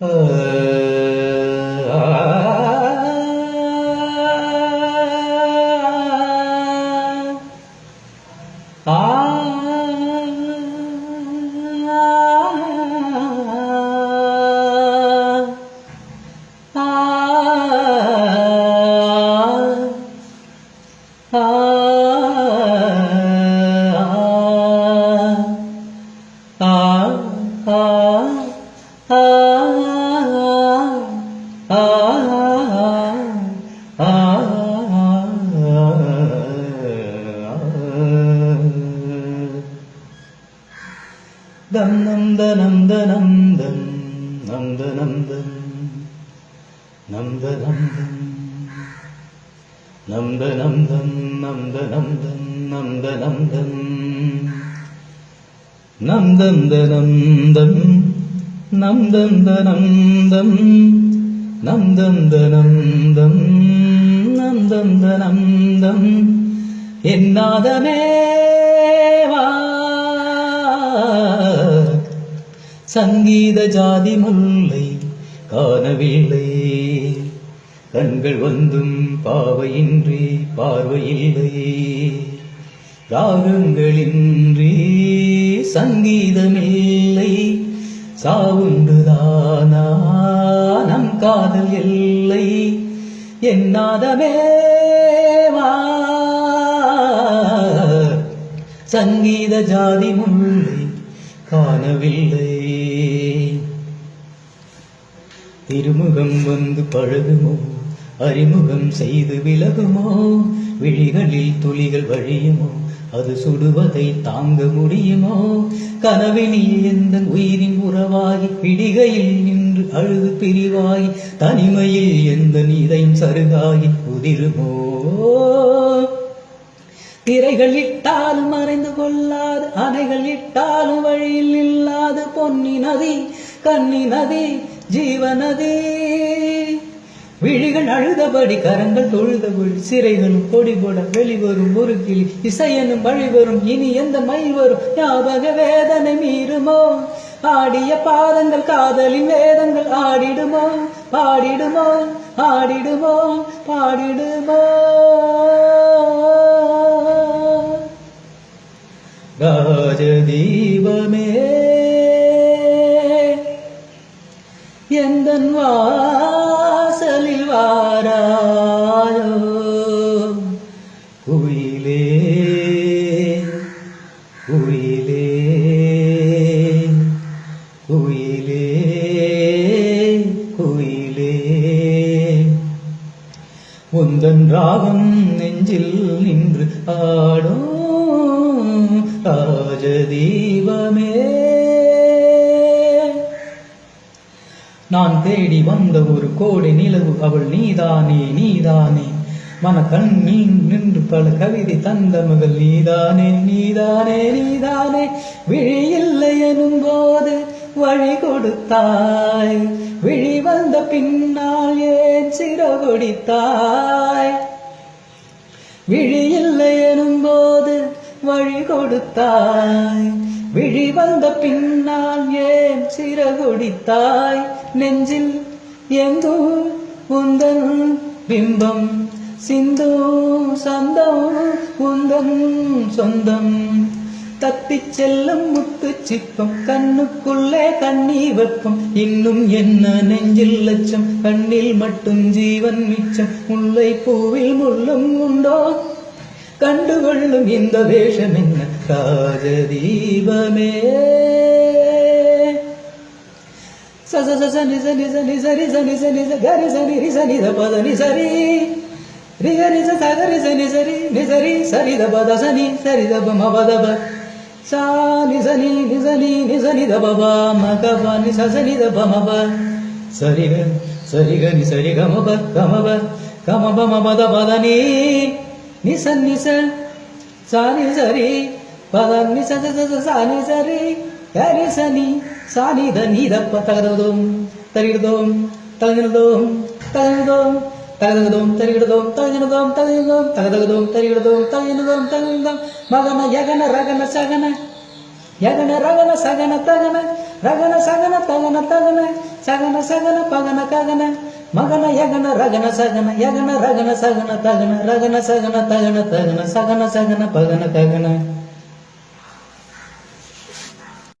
தம் நம் தனம் தனம் தம் நம் தனம் தம் நம் தனம் தம். நம் தம். நம் தம். நம் சங்கீத ஜாதி முல்லை காணவில்லை. கண்கள் வந்தும் பாவையின்றி பார்வையில்லை. ராகங்களின்றி சங்கீதமில்லை. சாவுண்டுதானா? நம் காதல் எல்லை என்னாதமேவா சங்கீத ஜாதி முல்லை காணவில்லை. திருமுகம் வந்து பழகுமோ அறிமுகம் செய்து விலகுமோ? விழிகளில் துளிகள் வழியுமோ? அது சுடுவதை தாங்க முடியுமோ? கனவினில் எந்த உயிரின் உறவாகி பிடிகையில் நின்று அழுது பிரிவாகி தனிமையில் எந்த இதயம் சருகாகி உதிருமோ திரைகள் இட்டாலும் மறைந்து கொள்ளாது அணைகள் இட்டாலும் வழியில் இல்லாது பொன்னி நதி கன்னி நதி ஜீவநதி. விழிகள் அழுதபடி கரங்கள் தொழுதபடி சிறைகளும் கொடி போட வெளிவரும் ஒரு கிளி இசையனும் வழி வரும் இனி எந்த மை வரும்? ஞாபக வேதனை மீறுமோ? ஆடிய பாதங்கள் காதலின் வேதங்கள் ஆடிடுமோ? பாடிடுமோ? ஆடிடுமோ? பாடிடுமோ? ராஜதீபமே. எந்தன் வா வாராயோ குயிலே குயிலே குயிலே குயிலே உந்தன் ராகம் நெஞ்சில் நின்று ஆடும் ராஜதீபமே நான் தேடி வந்த ஒரு கோடி நிலவு அவள் நீதானே நீதானே. மனக்கண் கண்ணீர் நின்று பல கவிதை தந்த மகள் நீதானே நீதானே நீதானே. விழி இல்லை எனும் போது வழி கொடுத்தாய். விழி வந்த பின்னால் ஏன் சிறகுடித்தாய் விழி இல்லை எனும் போது வழி கொடுத்தாய். விழி வந்த பின்னால் ஏன் சிறகுடித்தாய்? நெஞ்சில் எந்தோ உந்தன் பிம்பம்? சிந்தோ சந்தம் உந்தன் சொந்தம்? தத்தி செல்லும் முத்து சிப்பம் கண்ணுக்குள்ளே கண்ணி வெப்பம் இன்னும் என்ன நெஞ்சில் லட்சம்? கண்ணில் மட்டும் ஜீவன் மிச்சம். முல்லை பூவில் முள்ளும் உண்டோ? கண்டுகொள்ளும் இந்த வேஷம் என்ன? കാരദീപമേ സസ സസ നിസ നിസ നിസ നിസ നിസ നിസ ഗരി സ നിരി സ നിധ പദ നി സരി രി ഗരി സ സ ഗരി സ നി സരി നി സരി സരി ദ പദ സ നി സരി ദ പ മ പദ പ സ നി സ നി നി സ നി നി സ നി ദ പ പ മ ക പ നി സ സ നി ദ പ മ പ സരി ഗ സരി ഗ നി സരി ഗ മ പ ഗ മ പ ക మ బ మ బ ద బ ద ని ని స ని స స ని స రి பதனி சத சத சானி சரி ஹரி சனி சானி த நீதப்ப தகதோம் தரிகிடுதோம் தகதினதோம் தகதினதோம் தகதகதோம் தரிகிடுதோம் தகதினதோம் தகதினதோம் தகதகதோம் தரிகிடுதோம் தகதினதோம் தகதினதோம் மகன யகன ரகன சகன யகன ரகன சகன தகன ரகன சகன தகன தகன சகன சகன பகன ககன மகன யகன ரகன சகன யகன ரகன சகன தகன ரகன சகன தகன தகன சகன சகன பகன ககன